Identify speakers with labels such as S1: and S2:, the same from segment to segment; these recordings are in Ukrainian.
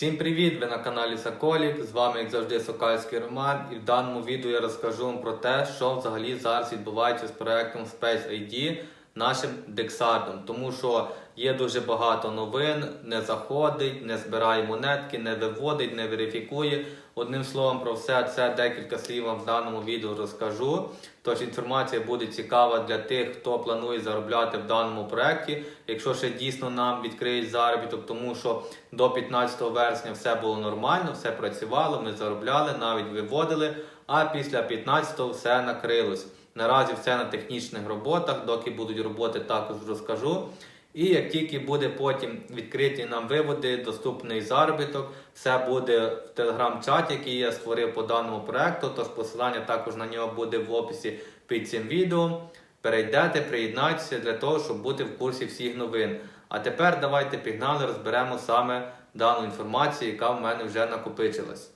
S1: Всім привіт! Ви на каналі Соколік. З вами, як завжди, Сокальський Роман. І в даному відео я розкажу вам про те, що взагалі зараз відбувається з проектом Space ID нашим Дексардом. Тому що є дуже багато новин, не заходить, не збирає монетки, не виводить, не верифікує. Одним словом, про все це декілька слів вам в даному відео розкажу. Тож інформація буде цікава для тих, хто планує заробляти в даному проекті. Якщо ще дійсно нам відкриють заробіток, тому що до 15 вересня все було нормально, все працювало, ми заробляли, навіть виводили. А після 15 все накрилось. Наразі все на технічних роботах, доки будуть роботи, також розкажу. І як тільки буде потім відкриті нам виводи, доступний заробіток, все буде в телеграм-чаті, який я створив по даному проекту. Тож посилання також на нього буде в описі під цим відео. Перейдете, приєднайтеся для того, щоб бути в курсі всіх новин. А тепер давайте пігнали, розберемо саме дану інформацію, яка в мене вже накопичилась.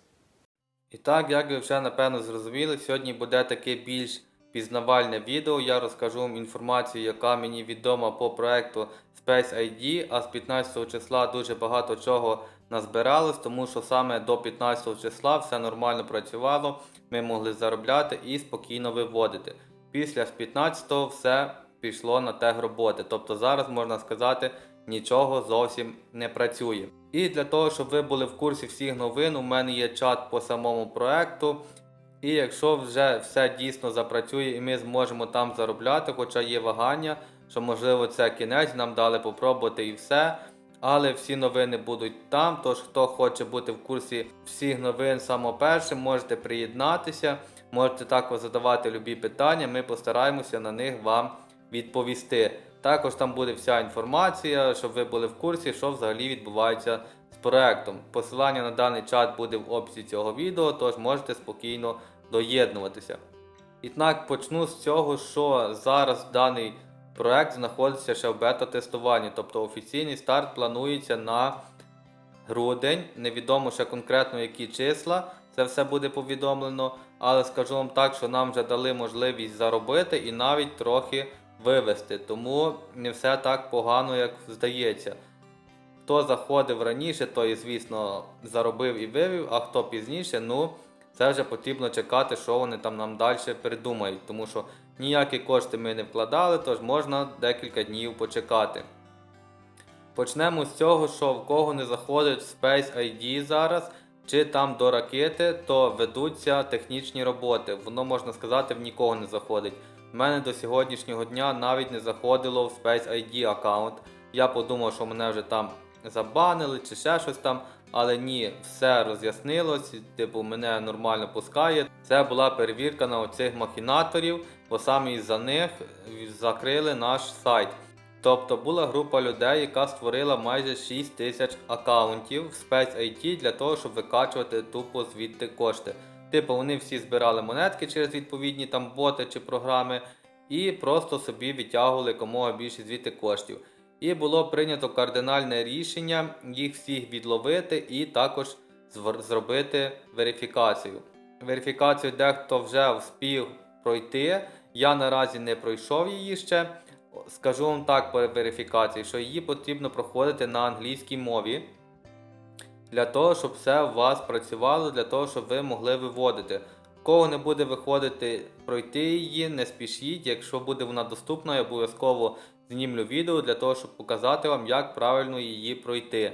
S1: І так, як ви вже напевно зрозуміли, сьогодні буде таке більш пізнавальне відео. Я розкажу вам інформацію, яка мені відома по проекту Space ID, а з 15 числа дуже багато чого назбиралось, тому що саме до 15 числа все нормально працювало, ми могли заробляти і спокійно виводити. Після ж 15 все пішло на тег роботи. Тобто зараз можна сказати, нічого зовсім не працює. І для того, щоб ви були в курсі всіх новин, у мене є чат по самому проекту. І якщо вже все дійсно запрацює і ми зможемо там заробляти, хоча є вагання, що можливо це кінець, нам дали попробувати і все. Але всі новини будуть там. Тож, хто хоче бути в курсі всіх новин саме першим, можете приєднатися, можете також задавати любі питання. Ми постараємося на них вам відповісти. Також там буде вся інформація, щоб ви були в курсі, що взагалі відбувається з проектом. Посилання на даний чат буде в описі цього відео, тож можете спокійно доєднуватися. І так почну з цього, що зараз даний проект знаходиться ще в бета-тестуванні, тобто офіційний старт планується на грудень. Невідомо ще конкретно які числа, це все буде повідомлено, але скажу вам так, що нам вже дали можливість заробити і навіть трохи вивести. Тому не все так погано, як здається. Хто заходив раніше, той, звісно, заробив і вивів, а хто пізніше, ну це вже потрібно чекати, що вони там нам далі придумають, тому що ніякі кошти ми не вкладали, тож можна декілька днів почекати. Почнемо з цього, що в кого не заходить Space ID зараз, чи там до ракети, то ведуться технічні роботи. Воно можна сказати в нікого не заходить. У мене до сьогоднішнього дня навіть не заходило в Space ID аккаунт. Я подумав, що мене вже там забанили чи ще щось там. Але ні, все роз'яснилось, типу, мене нормально пускає. Це була перевірка на оцих махінаторів, бо саме із-за них закрили наш сайт. Тобто була група людей, яка створила майже 6 тисяч аккаунтів в Space IT для того, щоб викачувати тупо звідти кошти. Типу, вони всі збирали монетки через відповідні там боти чи програми і просто собі відтягували якомога більше звідти коштів. І було прийнято кардинальне рішення їх всіх відловити і також зробити верифікацію. Верифікацію дехто вже вспів пройти. Я наразі не пройшов її ще. Скажу вам так по верифікації, що її потрібно проходити на англійській мові для того, щоб все у вас працювало, для того, щоб ви могли виводити. Кого не буде виходити пройти її, не спішіть. Якщо буде вона доступна, я обов'язково знімлю відео для того, щоб показати вам, як правильно її пройти.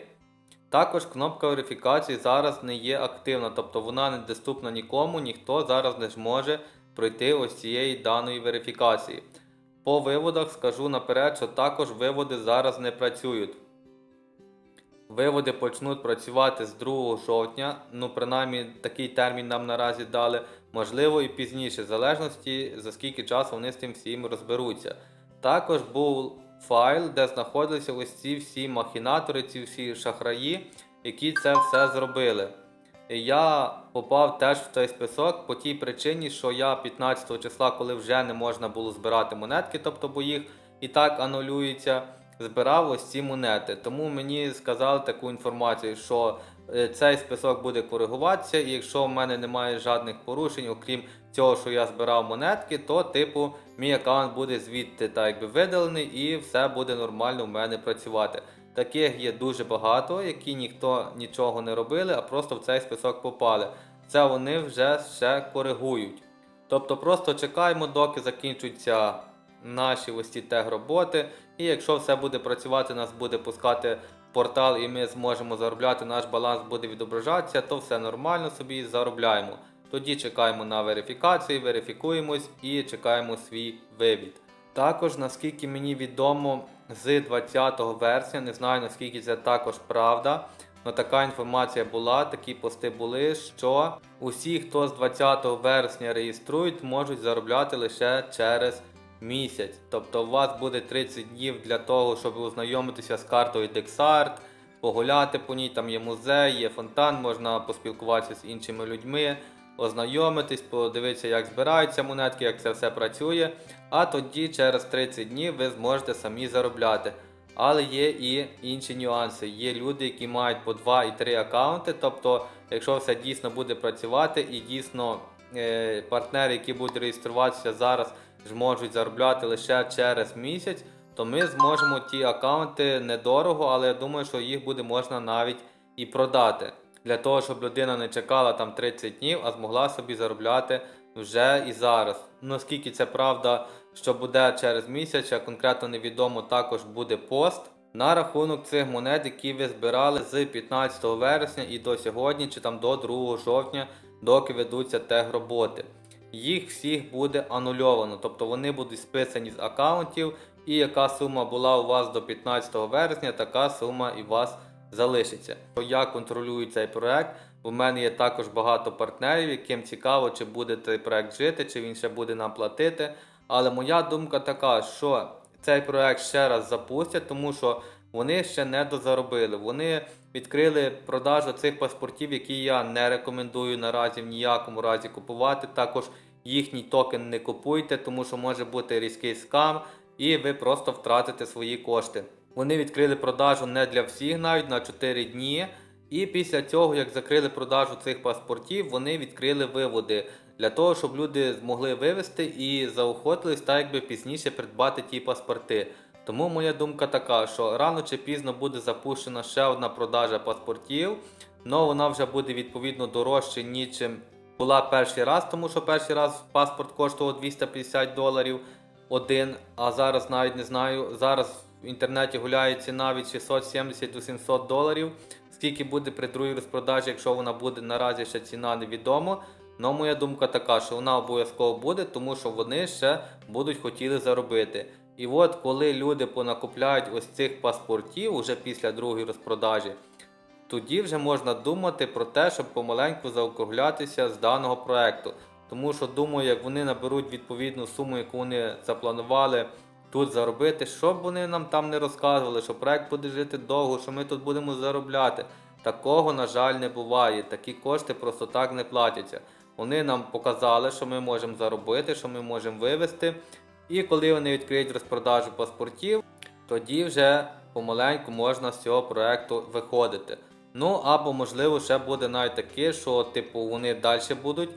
S1: Також кнопка верифікації зараз не є активна, тобто вона не доступна нікому, ніхто зараз не зможе пройти ось цієї даної верифікації. По виводах скажу наперед, що також виводи зараз не працюють. Виводи почнуть працювати з 2 жовтня, ну принаймні такий термін нам наразі дали, можливо і пізніше, в залежності за скільки часу вони з тим всім розберуться. Також був файл, де знаходилися ось ці всі махінатори, ці всі шахраї, які це все зробили. І Я попав теж в цей список по тій причині, що я 15 числа, коли вже не можна було збирати монетки, тобто бо їх і так анулюється, збирав ось ці монети. Тому мені сказали таку інформацію, що е, цей список буде коригуватися, і якщо в мене немає жодних порушень, окрім цього, що я збирав монетки, то типу мій аккаунт буде звідти так якби видалений і все буде нормально в мене працювати. Таких є дуже багато, які ніхто нічого не робили, а просто в цей список попали. Це вони вже ще коригують. Тобто просто чекаємо, доки закінчуються наші ось ці тег-роботи. І якщо все буде працювати, нас буде пускати портал і ми зможемо заробляти, наш баланс буде відображатися, то все нормально собі заробляємо. Тоді чекаємо на верифікацію, верифікуємось і чекаємо свій вивід. Також, наскільки мені відомо, з 20 вересня, не знаю наскільки це також правда, але така інформація була, такі пости були, що усі, хто з 20 вересня реєструють, можуть заробляти лише через місяць. Тобто у вас буде 30 днів для того, щоб ознайомитися з картою Dexart, погуляти по ній, там є музей, є фонтан, можна поспілкуватися з іншими людьми, ознайомитись, подивитися, як збираються монетки, як це все працює. А тоді через 30 днів ви зможете самі заробляти. Але є і інші нюанси. Є люди, які мають по 2 і 3 аккаунти. Тобто, якщо все дійсно буде працювати і дійсно е, партнери, які будуть реєструватися зараз, зможуть заробляти лише через місяць, то ми зможемо ті аккаунти недорого, але я думаю, що їх буде можна навіть і продати. Для того, щоб людина не чекала там 30 днів, а змогла собі заробляти вже і зараз. Ну, Наскільки це правда, що буде через місяць, а конкретно невідомо, також буде пост. На рахунок цих монет, які ви збирали з 15 вересня і до сьогодні, чи там до 2 жовтня, доки ведуться тег роботи. Їх всіх буде анульовано, тобто вони будуть списані з аккаунтів, і яка сума була у вас до 15 вересня, така сума і вас залишиться. Я контролюю цей проект. У мене є також багато партнерів, яким цікаво, чи буде цей проект жити, чи він ще буде нам платити. Але моя думка така, що цей проект ще раз запустять, тому що вони ще не дозаробили. Вони відкрили продажу цих паспортів, які я не рекомендую наразі в ніякому разі купувати. Також їхній токен не купуйте, тому що може бути різкий скам, і ви просто втратите свої кошти. Вони відкрили продажу не для всіх, навіть на 4 дні. І після цього, як закрили продажу цих паспортів, вони відкрили виводи для того, щоб люди змогли вивести і заохотились так якби пізніше придбати ті паспорти. Тому моя думка така, що рано чи пізно буде запущена ще одна продажа паспортів, але вона вже буде відповідно дорожче, нічим була перший раз, тому що перший раз паспорт коштував 250 доларів один, а зараз навіть не знаю. Зараз в інтернеті гуляє ціна від 670 до 700 доларів. Скільки буде при другій розпродажі, якщо вона буде наразі ще ціна невідомо. Но моя думка така, що вона обов'язково буде, тому що вони ще будуть хотіли заробити. І от коли люди понакупляють ось цих паспортів уже після другої розпродажі, тоді вже можна думати про те, щоб помаленьку заокруглятися з даного проекту. Тому що думаю, як вони наберуть відповідну суму, яку вони запланували тут заробити, щоб вони нам там не розказували, що проект буде жити довго, що ми тут будемо заробляти. Такого, на жаль, не буває. Такі кошти просто так не платяться. Вони нам показали, що ми можемо заробити, що ми можемо вивести. І коли вони відкриють розпродажу паспортів, тоді вже помаленьку можна з цього проекту виходити. Ну або можливо ще буде навіть таке, що типу вони далі будуть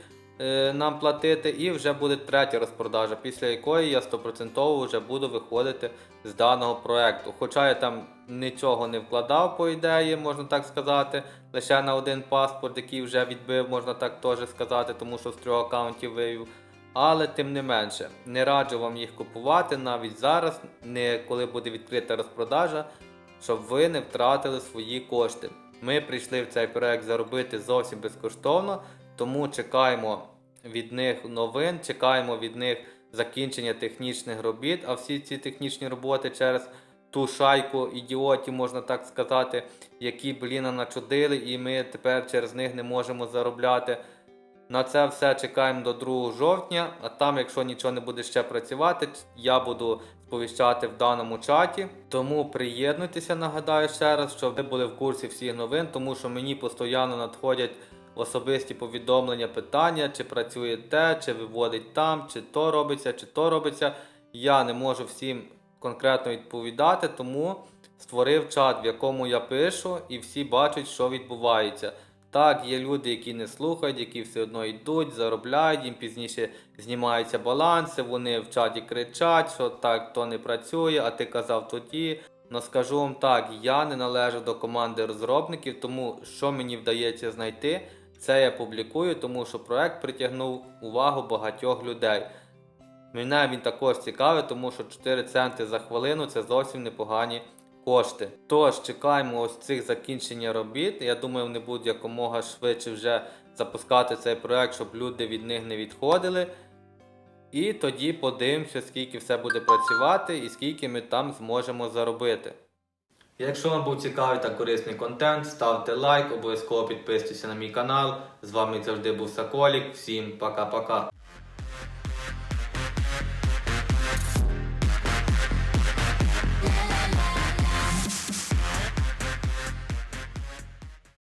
S1: нам платити, і вже буде третя розпродажа, після якої я 100% вже буду виходити з даного проекту. Хоча я там нічого не вкладав, по ідеї, можна так сказати, лише на один паспорт, який вже відбив, можна так теж сказати, тому що з трьох аккаунтів вивів. Але тим не менше, не раджу вам їх купувати навіть зараз, не коли буде відкрита розпродажа, щоб ви не втратили свої кошти. Ми прийшли в цей проект заробити зовсім безкоштовно, тому чекаємо від них новин, чекаємо від них закінчення технічних робіт. А всі ці технічні роботи через ту шайку ідіотів, можна так сказати, які бліна начудили, і ми тепер через них не можемо заробляти. На це все чекаємо до 2 жовтня, а там, якщо нічого не буде ще працювати, я буду сповіщати в даному чаті. Тому приєднуйтеся, нагадаю ще раз, щоб ви були в курсі всіх новин, тому що мені постійно надходять особисті повідомлення, питання, чи працює те, чи виводить там, чи то робиться, чи то робиться. Я не можу всім конкретно відповідати, тому створив чат, в якому я пишу, і всі бачать, що відбувається. Так, є люди, які не слухають, які все одно йдуть, заробляють, їм пізніше знімаються баланси, вони в чаті кричать, що так то не працює, а ти казав тоді. Но скажу вам так, я не належу до команди розробників, тому що мені вдається знайти, це я публікую, тому що проект притягнув увагу багатьох людей. Мене він також цікавий, тому що 4 центи за хвилину це зовсім непогані кошти. Тож чекаємо ось цих закінчення робіт. Я думаю, вони будуть якомога швидше вже запускати цей проект, щоб люди від них не відходили. І тоді подивимося, скільки все буде працювати і скільки ми там зможемо заробити. Якщо вам був цікавий та корисний контент, ставте лайк, обов'язково підписуйтесь на мій канал. З вами завжди був Соколік. Всім пока-пока.